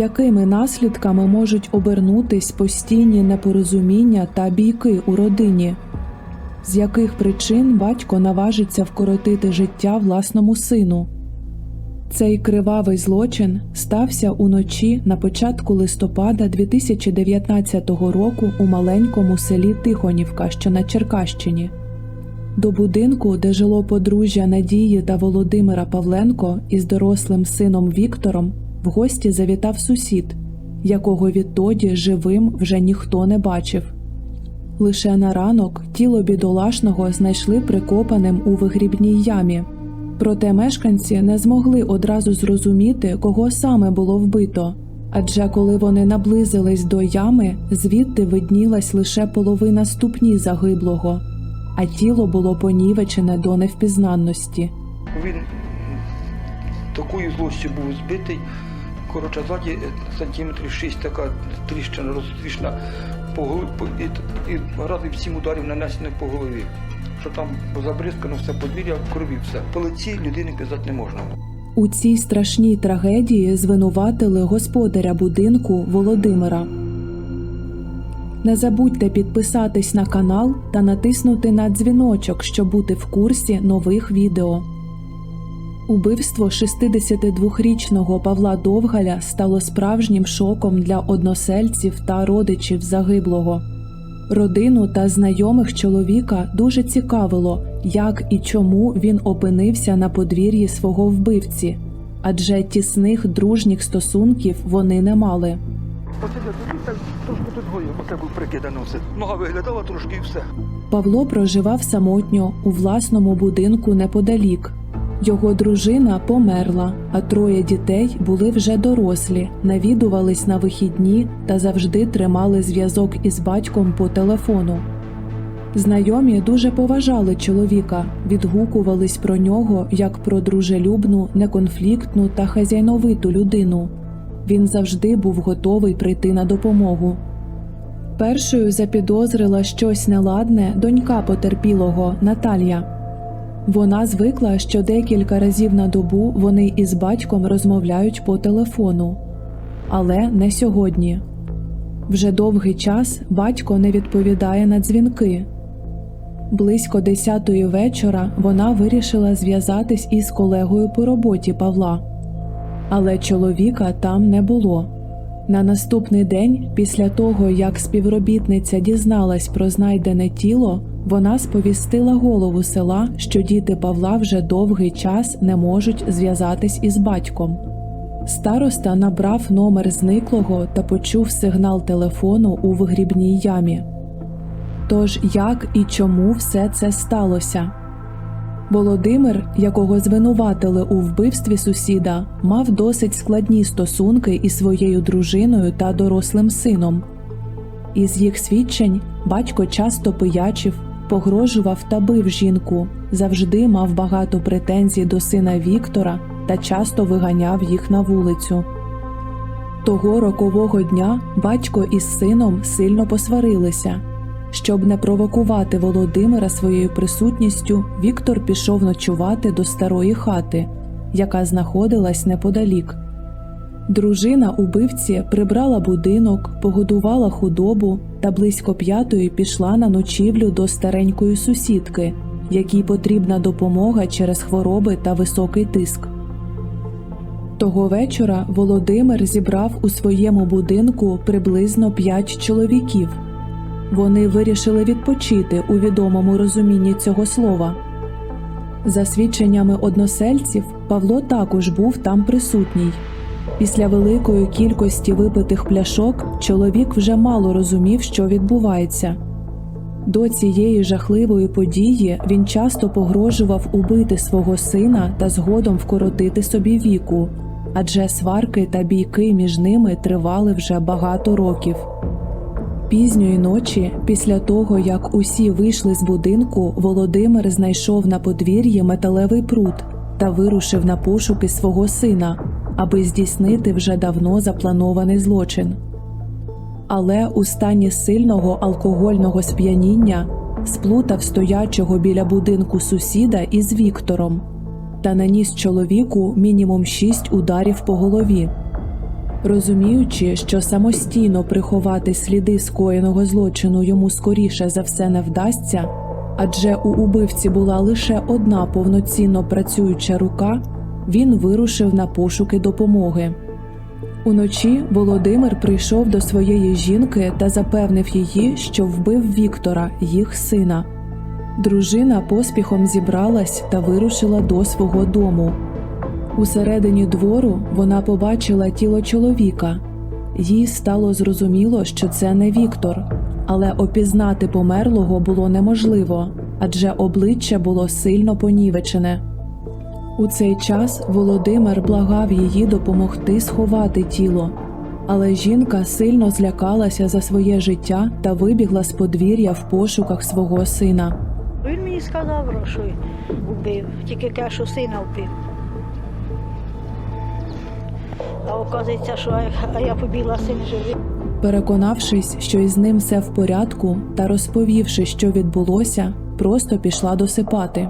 якими наслідками можуть обернутись постійні непорозуміння та бійки у родині? З яких причин батько наважиться вкоротити життя власному сину? Цей кривавий злочин стався уночі на початку листопада 2019 року у маленькому селі Тихонівка, що на Черкащині. До будинку, де жило подружжя Надії та Володимира Павленко із дорослим сином Віктором, в гості завітав сусід, якого відтоді живим вже ніхто не бачив. Лише на ранок тіло бідолашного знайшли прикопаним у вигрібній ямі. Проте мешканці не змогли одразу зрозуміти, кого саме було вбито. Адже коли вони наблизились до ями, звідти виднілась лише половина ступні загиблого, а тіло було понівечене до невпізнанності. Він такою злостю був збитий. Коротше, ззаді е, сантиметрів 6 така тріщина, розтріщена по і, і разом сім ударів нанесених по голові. Що там забризкано все подвір'я, крові все. По лиці людини пізнати не можна. У цій страшній трагедії звинуватили господаря будинку Володимира. Не забудьте підписатись на канал та натиснути на дзвіночок, щоб бути в курсі нових відео. Убивство 62-річного Павла Довгаля стало справжнім шоком для односельців та родичів загиблого. Родину та знайомих чоловіка дуже цікавило, як і чому він опинився на подвір'ї свого вбивці, адже тісних дружніх стосунків вони не мали. Трошки тут гою, оце був прикидано все. Нога виглядала трошки і все. Павло проживав самотньо у власному будинку неподалік. Його дружина померла, а троє дітей були вже дорослі, навідувались на вихідні та завжди тримали зв'язок із батьком по телефону. Знайомі дуже поважали чоловіка, відгукувались про нього як про дружелюбну, неконфліктну та хазяйновиту людину. Він завжди був готовий прийти на допомогу. Першою запідозрила щось неладне донька потерпілого Наталія. Вона звикла, що декілька разів на добу вони із батьком розмовляють по телефону, але не сьогодні. Вже довгий час батько не відповідає на дзвінки. Близько десятої вечора вона вирішила зв'язатись із колегою по роботі Павла, але чоловіка там не було. На наступний день, після того як співробітниця дізналась про знайдене тіло, вона сповістила голову села, що діти Павла вже довгий час не можуть зв'язатись із батьком. Староста набрав номер зниклого та почув сигнал телефону у вигрібній ямі. Тож як і чому все це сталося? Володимир, якого звинуватили у вбивстві сусіда, мав досить складні стосунки із своєю дружиною та дорослим сином. Із їх свідчень батько часто пиячив, погрожував та бив жінку, завжди мав багато претензій до сина Віктора та часто виганяв їх на вулицю. Того рокового дня батько із сином сильно посварилися. Щоб не провокувати Володимира своєю присутністю, Віктор пішов ночувати до старої хати, яка знаходилась неподалік. Дружина убивці прибрала будинок, погодувала худобу та близько п'ятої пішла на ночівлю до старенької сусідки, якій потрібна допомога через хвороби та високий тиск. Того вечора Володимир зібрав у своєму будинку приблизно п'ять чоловіків. Вони вирішили відпочити у відомому розумінні цього слова. За свідченнями односельців, Павло також був там присутній. Після великої кількості випитих пляшок чоловік вже мало розумів, що відбувається. До цієї жахливої події він часто погрожував убити свого сина та згодом вкоротити собі віку, адже сварки та бійки між ними тривали вже багато років. Пізньої ночі, після того як усі вийшли з будинку, Володимир знайшов на подвір'ї металевий прут та вирушив на пошуки свого сина, аби здійснити вже давно запланований злочин. Але у стані сильного алкогольного сп'яніння сплутав стоячого біля будинку сусіда із Віктором та наніс чоловіку мінімум шість ударів по голові. Розуміючи, що самостійно приховати сліди скоєного злочину йому скоріше за все не вдасться, адже у убивці була лише одна повноцінно працююча рука, він вирушив на пошуки допомоги. Уночі Володимир прийшов до своєї жінки та запевнив її, що вбив Віктора, їх сина. Дружина поспіхом зібралась та вирушила до свого дому. Усередині двору вона побачила тіло чоловіка. Їй стало зрозуміло, що це не Віктор, але опізнати померлого було неможливо, адже обличчя було сильно понівечене. У цей час Володимир благав її допомогти сховати тіло, але жінка сильно злякалася за своє життя та вибігла з подвір'я в пошуках свого сина. Він мені сказав, що вбив, тільки каже, що сина вбив. А оказується, що я побігла син живий. Переконавшись, що із ним все в порядку, та розповівши, що відбулося, просто пішла досипати.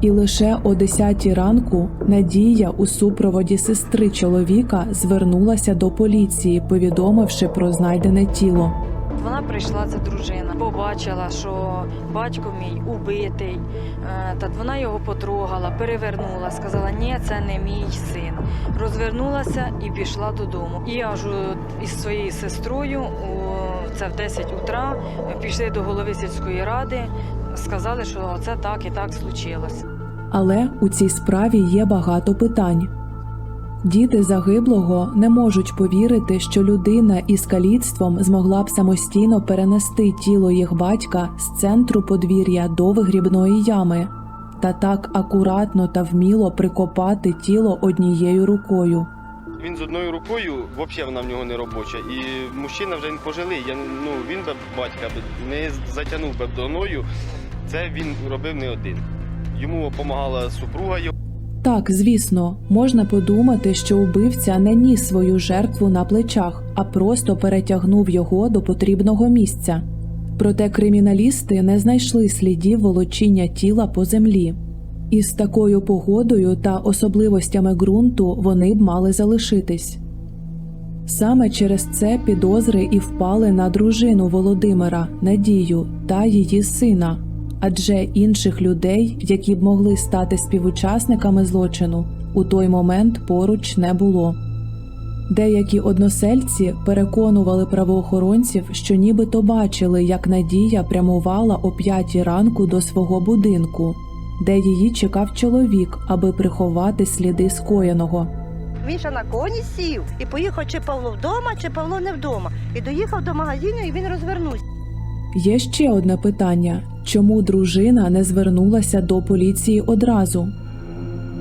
І лише о 10 ранку Надія у супроводі сестри чоловіка звернулася до поліції, повідомивши про знайдене тіло. Вона прийшла, це дружина, побачила, що батько мій убитий. Е, Та вона його потрогала, перевернула, сказала, ні, це не мій син. Розвернулася і пішла додому. І аж із своєю сестрою, це в 10 утра, пішли до голови сільської ради, сказали, що це так і так случилось. Але у цій справі є багато питань. Діти загиблого не можуть повірити, що людина із каліцтвом змогла б самостійно перенести тіло їх батька з центру подвір'я до вигрібної ями та так акуратно та вміло прикопати тіло однією рукою. Він з одною рукою, взагалі вона в нього не робоча. І мужчина вже він пожилий. Я, ну, він би батька не затягнув би доною. Це він робив не один. Йому допомагала супруга його. Так, звісно, можна подумати, що убивця не ніс свою жертву на плечах, а просто перетягнув його до потрібного місця. Проте криміналісти не знайшли слідів волочіння тіла по землі. Із такою погодою та особливостями ґрунту вони б мали залишитись. Саме через це підозри і впали на дружину Володимира Надію та її сина, адже інших людей, які б могли стати співучасниками злочину, у той момент поруч не було. Деякі односельці переконували правоохоронців, що нібито бачили, як Надія прямувала о п'ятій ранку до свого будинку, де її чекав чоловік, аби приховати сліди скоєного. Він ще на коні сів і поїхав, чи Павло вдома, чи Павло не вдома. І доїхав до магазину, і він розвернувся. Є ще одне питання: чому дружина не звернулася до поліції одразу?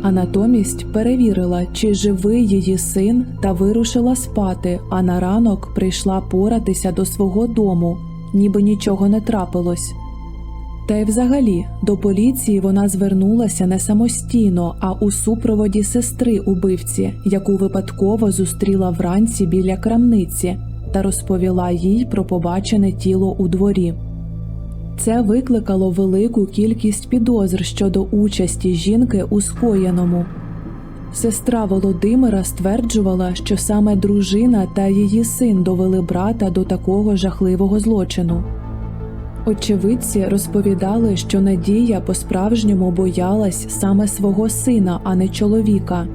А натомість перевірила, чи живий її син, та вирушила спати, а на ранок прийшла поратися до свого дому, ніби нічого не трапилось. Та й взагалі до поліції вона звернулася не самостійно, а у супроводі сестри убивці, яку випадково зустріла вранці біля крамниці, та розповіла їй про побачене тіло у дворі. Це викликало велику кількість підозр щодо участі жінки у скоєному. Сестра Володимира стверджувала, що саме дружина та її син довели брата до такого жахливого злочину. Очевидці розповідали, що Надія по-справжньому боялась саме свого сина, а не чоловіка.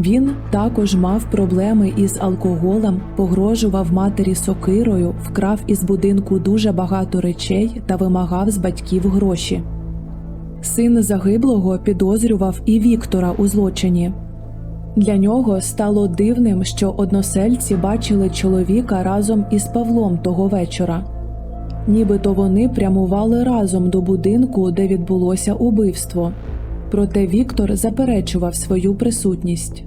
Він також мав проблеми із алкоголем, погрожував матері сокирою, вкрав із будинку дуже багато речей та вимагав з батьків гроші. Син загиблого підозрював і Віктора у злочині. Для нього стало дивним, що односельці бачили чоловіка разом із Павлом того вечора. Нібито вони прямували разом до будинку, де відбулося убивство. Проте Віктор заперечував свою присутність.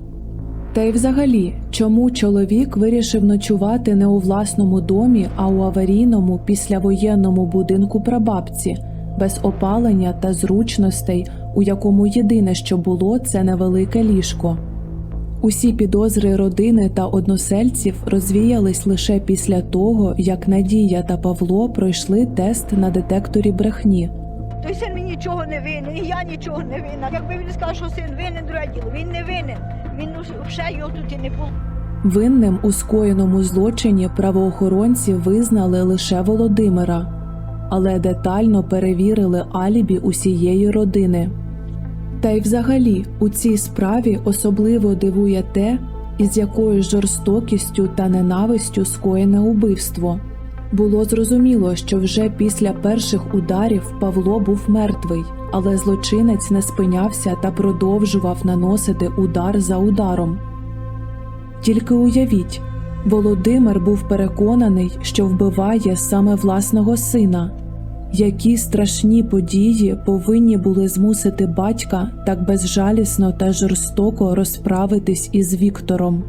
Та й взагалі, чому чоловік вирішив ночувати не у власному домі, а у аварійному післявоєнному будинку прабабці, без опалення та зручностей, у якому єдине, що було, це невелике ліжко. Усі підозри родини та односельців розвіялись лише після того, як Надія та Павло пройшли тест на детекторі брехні. Той син мені нічого не винен, і я нічого не винна. Якби він сказав, що син винен, друге діло. Він не винен. Він взагалі його тут і не було. Винним у скоєному злочині правоохоронці визнали лише Володимира, але детально перевірили алібі усієї родини. Та й взагалі у цій справі особливо дивує те, із якою жорстокістю та ненавистю скоєне убивство. Було зрозуміло, що вже після перших ударів Павло був мертвий, але злочинець не спинявся та продовжував наносити удар за ударом. Тільки уявіть, Володимир був переконаний, що вбиває саме власного сина. Які страшні події повинні були змусити батька так безжалісно та жорстоко розправитись із Віктором.